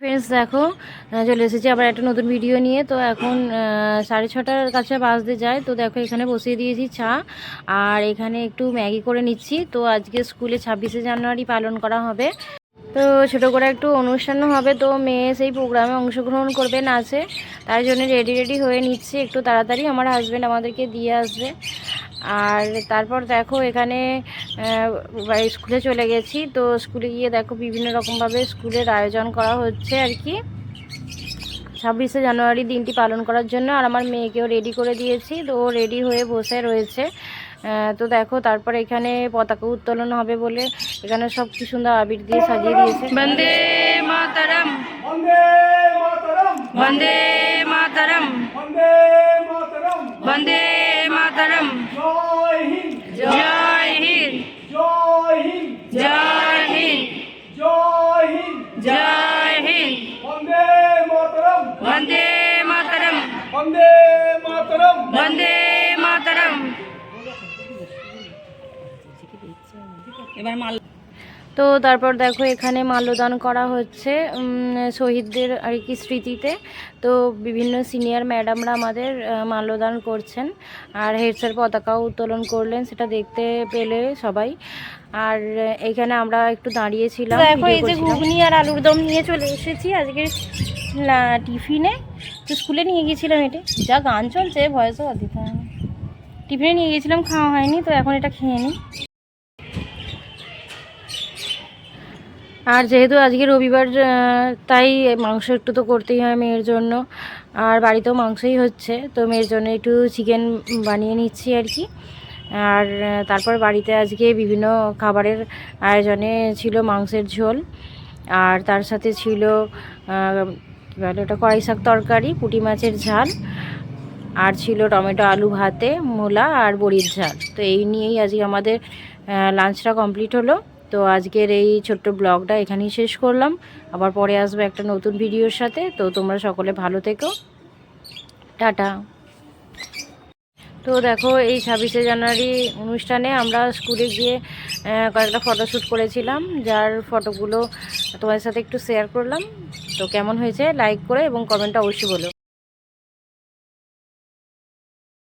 Friends দেখো চলে এসেছি আবার একটা নতুন ভিডিও নিয়ে। তো এখন সাড়ে ছটার কাছে বাজতে যায়। তো দেখো, এখানে বসিয়ে দিয়েছি চা। আর এখানে একটু ম্যাগি করে নিচ্ছি। তো আজকে স্কুলে ছাব্বিশে জানুয়ারি পালন করা হবে। তো ছোটো করে একটু অনুষ্ঠানও হবে। তো মেয়ে সেই প্রোগ্রামে অংশগ্রহণ করবে নাচে। তার জন্য রেডি রেডি হয়ে নিচ্ছি। একটু তাড়াতাড়ি আমার হাজব্যান্ড আমাদেরকে দিয়ে আসবে। আর তারপর দেখো এখানে স্কুলে চলে গেছি। তো স্কুলে গিয়ে দেখো বিভিন্ন রকমভাবে স্কুলের আয়োজন করা হচ্ছে আর কি। ছাব্বিশে জানুয়ারি দিনটি পালন করার জন্য আর আমার মেয়েকেও রেডি করে দিয়েছি। তো ও রেডি হয়ে বসে রয়েছে। তো দেখো তারপর এখানে পতাকা উত্তোলন হবে বলে এখানে সব কি সুন্দর আবির দিয়ে সাজিয়ে দিয়েছে। বন্দে মাতারাম। বন্দে মাতরম। বন্দে জয় হিন্দ। বন্দে মাতরম। বন্দে মাতরম। বন্দে মাতরম। বন্দে মাতরম। এবার মাল তো তারপর দেখো এখানে মাল্যদান করা হচ্ছে শহীদদের আর কি স্মৃতিতে। তো বিভিন্ন সিনিয়র ম্যাডামরা আমাদের মাল্যদান করছেন আর হেড স্যার পতাকাও উত্তোলন করলেন সেটা দেখতে পেলে সবাই। আর এখানে আমরা একটু দাঁড়িয়েছিলাম দেখো এই যে ঘুগনি আর আলুর দম নিয়ে চলে এসেছি আজকে টিফিনে তো স্কুলে নিয়ে গিয়েছিলাম এটা। যা গান চলছে ভয়েসও দিতে হয় টিফিনে নিয়ে গিয়েছিলাম খাওয়া হয়নি তো এখন এটা খেয়ে নিই। আর যেহেতু আজকে রবিবার তাই মাংস একটু তো করতেই হয় মেয়ের জন্য। আর বাড়িতেও মাংসই হচ্ছে, তো মেয়ের জন্য একটু চিকেন বানিয়ে নিচ্ছি আর কি। আর তারপর বাড়িতে আজকে বিভিন্ন খাবারের আয়োজনে ছিল মাংসের ঝোল। আর তার সাথে ছিল বলে ওটা কড়াই শাক তরকারি, পুঁটি মাছের ঝাল। আর ছিল টমেটো আলু ভাতে, মূলা আর বড়ির ঝাল। তো এই নিয়েই আজকে আমাদের লাঞ্চটা কমপ্লিট হলো। তো আজকের এই ছোট্ট ব্লগটা এখানেই শেষ করলাম। আবার পরে আসবে একটা নতুন ভিডিওর সাথে। তো তোমরা সকলে ভালো থেকো। টাটা। তো দেখো, এই ছাব্বিশে জানুয়ারি অনুষ্ঠানে আমরা স্কুলে গিয়ে কয়েকটা ফটোশ্যুট করেছিলাম। যার ফটোগুলো তোমাদের সাথে একটু শেয়ার করলাম। তো কেমন হয়েছে? লাইক করে এবং কমেন্টটা অবশ্যই বলো।